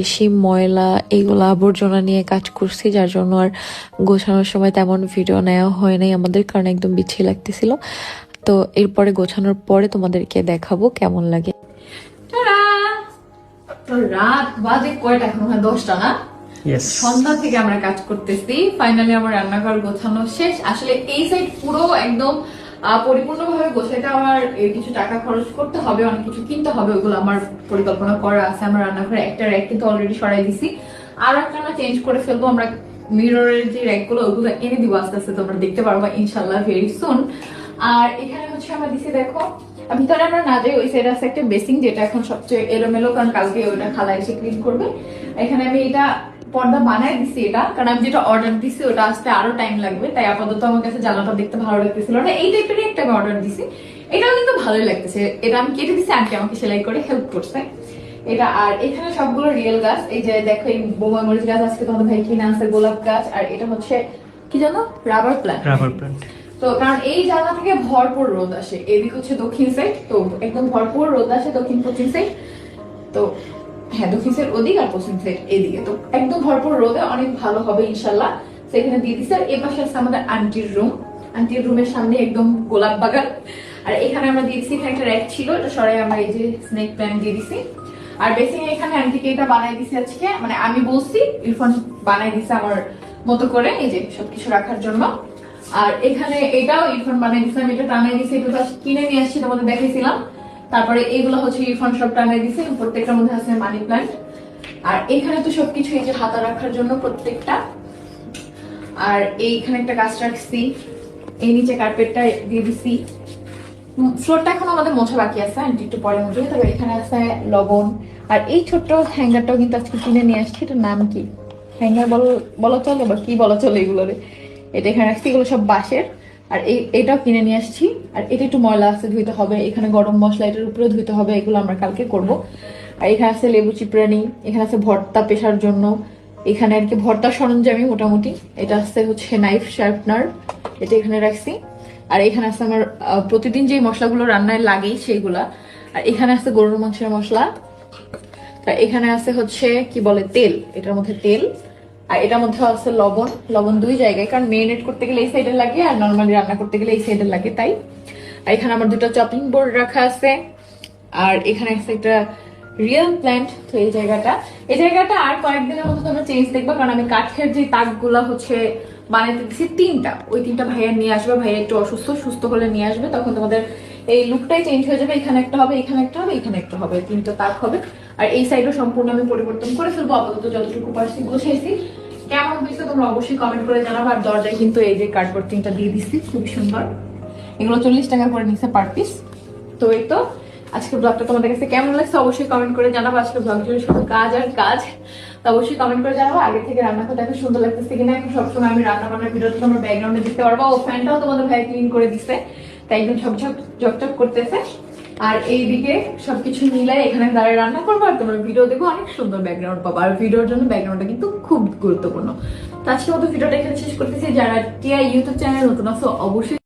বেশি ময়লা এইগুলো আবর্জনা নিয়ে কাজ করছি যার জন্য আর গোছানোর সময় তেমন ভিডিও নেওয়া হয় নাই আমাদের কারণ একদম বিছিয়ে লাগতেছিল। তো এরপরে গোছানোর পরে তোমাদেরকে দেখাবো কেমন লাগে। তো রাত বাজে কয়টা এখন? হয় দশটা না? সন্ধ্যা থেকে আমরা কাজ করতেছি। ফাইনালি আমার রান্নাঘর গোছানো শেষ। আসলে এই সাইড পুরো একদম পরিপূর্ণভাবে গোছাইতে আমার কিছু টাকা খরচ করতে হবে, অনেক কিছু কিনতে হবে ওগুলো আমার পরিকল্পনা করা আছে, আমার রান্নাঘরে একটা র্যাক কিন্তু অলরেডি সরাই দিছি। আর একটা চেঞ্জ করে ফেলব, আমরা মিররের যে র্যাকগুলো, ওগুলো এনে দিব আস্তে আস্তে, তোমরা দেখতে পারবা ইনশাল্লাহ ভেরি সুন আর এখানে হচ্ছে আমরা দিছি, দেখো ভিতরে আমরা না যাই, ওই সাইডে আছে একটা বেসিং যেটা এখন সবচেয়ে এলোমেলো, কারণ কালকে ওইটা খালা এসে ক্লিন করবে। এখানে আমি এটা পর্দা বানাই দিছি এটা। কারণ আমি যেটা অর্ডার দিছি ওটা আসতে আরও টাইম লাগবে। তাই আপাতত আমার কাছে জানাটা দেখতে ভালো লাগতেছিল না। এই টাইপেরই একটা আমি অর্ডার দিছি। এটাও কিন্তু ভালোই লাগতেছে। এটা আমি কেটে দিছি আন্টি আমাকে সেলাই করে হেল্প করছে। এটা আর এখানে সবগুলো রিয়েল গাছ। এই যে দেখো এই বোমা মরিচ গাছ আজকে তোমাদের ভাই কিনে আছে গোলাপ গাছ। আর এটা হচ্ছে কি জানো রাবার প্ল্যান্ট রাবার প্ল্যান্ট তো কারণ এই জায়গা থেকে ভরপুর রোদ আসে। এদিক হচ্ছে দক্ষিণ সাইড তো একদম ভরপুর রোদ আসে দক্ষিণ পশ্চিম সাইড তো হ্যাঁ দক্ষিণ ওদিক আর পশ্চিম সাইড এদিকে। তো একদম ভরপুর রোদে অনেক ভালো হবে ইনশাল্লাহ। সেখানে দিয়ে দিচ্ছে আর এ পাশে আছে আমাদের আন্টির রুম আন্টির রুমের সামনে একদম গোলাপ বাগান। আর এখানে আমরা দিয়ে দিচ্ছি এখানে একটা র্যাক ছিল, এটা সরাই আমরা এই যে স্নেক প্ল্যান্ট দিয়ে দিছি। আর বেসিং এখানে আন্টিকে এটা বানাই দিছি আজকে মানে আমি বলছি, ইরফান বানাই দিছে আমার মতো করে, এই যে সবকিছু রাখার জন্য। আর এখানে এটাও ইরফান বানাই দিছে, আমি এটা টানাই দিছি, এটা কিনে নিয়ে আসছি, তোমাদের দেখাইছিলাম। তারপরে এইগুলো হচ্ছে ইরফান সব টানাই দিছে প্রত্যেকটার মধ্যে আছে মানি প্ল্যান্ট আর এখানে তো সবকিছু এই যে হাতা রাখার জন্য প্রত্যেকটা। আর এইখানে একটা গাছ রাখছি, এই নিচে কার্পেটটা দিয়ে দিছি। ফ্লোরটা এখন আমাদের মোছা বাকি আছে, আন্টি একটু পরে মুছবে তবে এখানে আছে লবণ। আর এই ছোট্ট হ্যাঙ্গারটাও কিন্তু আজকে কিনে নিয়ে আসছি, এটার নাম কি? হ্যাঙ্গার বল, বলা চলে বা কি বলা চলে এগুলোরে? এটা এখানে রাখছি, এগুলো সব বাঁশের। আর এটাও কিনে নিয়ে আসছি। আর এটা একটু ময়লা আছে, ধুইতে হবে। এখানে গরম মশলা এটার উপরে ধুইতে হবে, এগুলো আমরা কালকে করব। আর এখানে আছে লেবু চিপড়ানি, এখানে আছে ভর্তা পেশার জন্য। এখানে আর কি ভর্তা সরঞ্জামই মোটামুটি। এটা আছে হচ্ছে নাইফ শার্পনার এটা এখানে রাখছি। আর এখানে আছে আমার প্রতিদিন যে মশলাগুলো রান্নায় লাগেই সেইগুলা। আর এখানে আছে গরুর মাংসের মশলা। আর এখানে আছে হচ্ছে, কি বলে, তেল। এটার মধ্যে তেল। আর এটার মধ্যে আছে লবণ লবণ দুই জায়গায়, কারণ মেরিনেট করতে গেলে এই সাইডে লাগে আর নর্মালি রান্না করতে গেলে এই সাইডে লাগে, তাই? আর এখানে আমার দুটো চপিং বোর্ড রাখা আছে। আর এখানে আছে একটা রিয়েল প্ল্যান্ট তো এই জায়গাটা। এই জায়গাটা আর কয়েকদিনের মধ্যে তোমরা চেঞ্জ দেখবা, কারণ আমি কাঠের যে তাকগুলা হচ্ছে বানাইতে দিচ্ছি তিনটা। ওই তিনটা ভাইয়া নিয়ে আসবে, ভাইয়া একটু অসুস্থ, সুস্থ হলে নিয়ে আসবে, তখন তোমাদের এই লুকটাই চেঞ্জ হয়ে যাবে, এখানে একটা হবে, এখানে একটা হবে, এখানে একটা হবে, তিনটা তাক হবে। আর এই সাইডও সম্পূর্ণ আমি পরিবর্তন করে ফেলব, আপাতত যতটুকু পারছি গুছিয়েছি কেমন হয়েছে তোমরা অবশ্যই কমেন্ট করে জানাব আর দরজায় কিন্তু এই যে কার্ডবোর্ড তিনটা দিয়ে দিচ্ছি খুবই সুন্দর। এগুলো চল্লিশ টাকা করে নিচ্ছে পার পিস তো এই তো আজকে ব্লগটা তোমাদের কাছে কেমন লাগছে অবশ্যই কমেন্ট করে জানাব। আজকে ব্লগ জুড়ে শুধু কাজ আর কাজ। তো অবশ্যই কমেন্ট করে জানাব, আগে থেকে রান্না করতে এত সুন্দর লাগতেছে কিনা এখন সবসময় আমি রান্না বান্নার ভিডিওটা তোমার ব্যাকগ্রাউন্ডে দেখতে পারব। ও ফ্যানটাও তোমাদের ভাই ক্লিন করে দিচ্ছে তাই একদম ঝকঝক ঝকঝক করতেছে। আর এইদিকে সবকিছু মিলাই এখানে দাঁড়িয়ে রান্না করব আর তোমার ভিডিও দেখো অনেক সুন্দর ব্যাকগ্রাউন্ড পাবো। আর ভিডিওর জন্য ব্যাকগ্রাউন্ডটা কিন্তু খুব গুরুত্বপূর্ণ। তো আজকে মতো ভিডিওটা এখানে শেষ করতেছি। যারা টিআই ইউটিউব চ্যানেল নতুন আছো, অবশ্যই